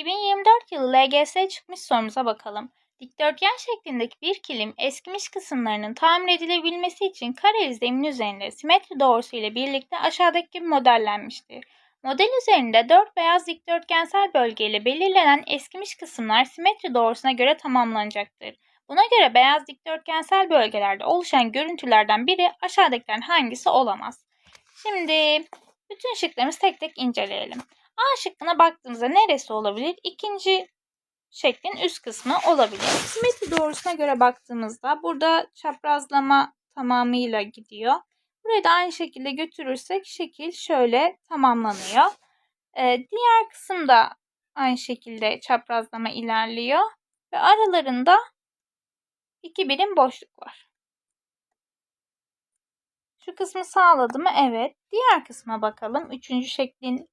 2024 yılı LGS çıkmış sorumuza bakalım. Dikdörtgen şeklindeki bir kilim eskimiş kısımlarının tamir edilebilmesi için kareli zemin üzerinde simetri doğrusu ile birlikte aşağıdaki gibi modellenmiştir. Model üzerinde dört beyaz dikdörtgensel bölge ile belirlenen eskimiş kısımlar simetri doğrusuna göre tamamlanacaktır. Buna göre beyaz dikdörtgensel bölgelerde oluşan görüntülerden biri aşağıdakilerin hangisi olamaz? Şimdi bütün şıklarımızı tek tek inceleyelim. A şıkkına baktığımızda neresi olabilir? İkinci şeklin üst kısmı olabilir. Simetri doğrusuna göre baktığımızda burada çaprazlama tamamıyla gidiyor. Burayı da aynı şekilde götürürsek şekil şöyle tamamlanıyor. Ee, diğer kısım da aynı şekilde çaprazlama ilerliyor ve aralarında iki birim boşluk var. Şu kısmı sağladı mı? Evet. Diğer kısma bakalım. Üçüncü şeklin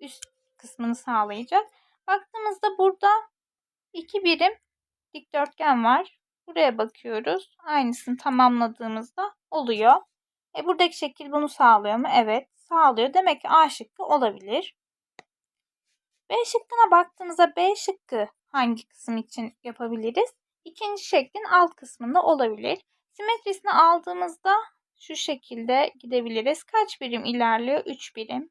üst kısmını sağlayacak. Baktığımızda burada iki birim dikdörtgen var. Buraya bakıyoruz. Aynısını tamamladığımızda oluyor. E buradaki şekil bunu sağlıyor mu? Evet sağlıyor. Demek ki A şıkkı olabilir. B şıkkına baktığımızda B şıkkı hangi kısım için yapabiliriz? İkinci şeklin alt kısmında olabilir. Simetrisini aldığımızda şu şekilde gidebiliriz. Kaç birim ilerliyor? 3 birim.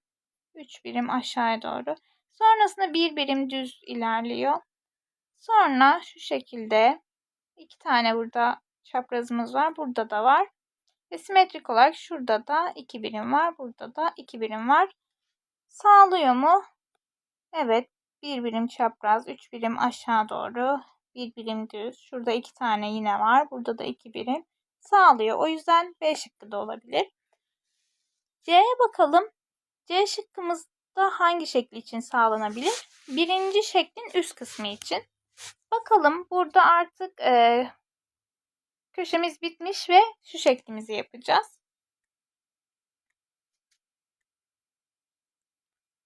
3 birim aşağıya doğru. Sonrasında bir birim düz ilerliyor. Sonra şu şekilde iki tane burada çaprazımız var. Burada da var. Ve simetrik olarak şurada da iki birim var. Burada da iki birim var. Sağlıyor mu? Evet. Bir birim çapraz, üç birim aşağı doğru, bir birim düz. Şurada iki tane yine var. Burada da iki birim sağlıyor. O yüzden B şıkkı da olabilir. C'ye bakalım. C şıkkımızda hangi şekli için sağlanabilir? Birinci şeklin üst kısmı için. Bakalım burada artık e, köşemiz bitmiş ve şu şeklimizi yapacağız.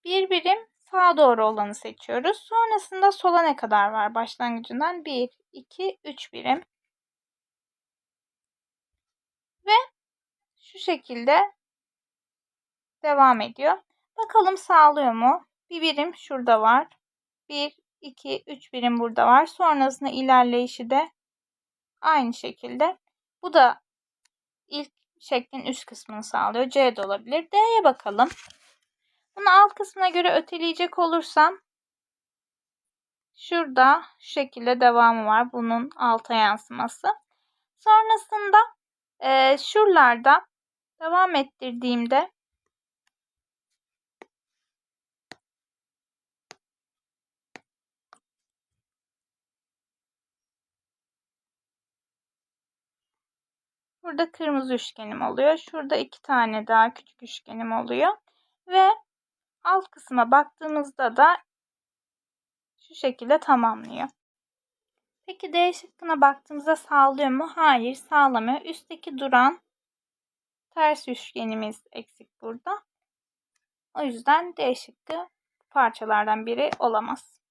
Bir birim sağa doğru olanı seçiyoruz. Sonrasında sola ne kadar var başlangıcından? 1, 2, 3 birim. Ve şu şekilde devam ediyor. Bakalım sağlıyor mu? Bir birim şurada var. 1, 2, 3 birim burada var. Sonrasında ilerleyişi de aynı şekilde. Bu da ilk şeklin üst kısmını sağlıyor. C de olabilir. D'ye bakalım. Bunu alt kısmına göre öteleyecek olursam şurada şu şekilde devamı var. Bunun alta yansıması. Sonrasında e, şuralarda devam ettirdiğimde Burada kırmızı üçgenim oluyor. Şurada iki tane daha küçük üçgenim oluyor. Ve alt kısma baktığımızda da şu şekilde tamamlıyor. Peki D şıkkına baktığımızda sağlıyor mu? Hayır sağlamıyor. Üstteki duran ters üçgenimiz eksik burada. O yüzden D şıkkı parçalardan biri olamaz.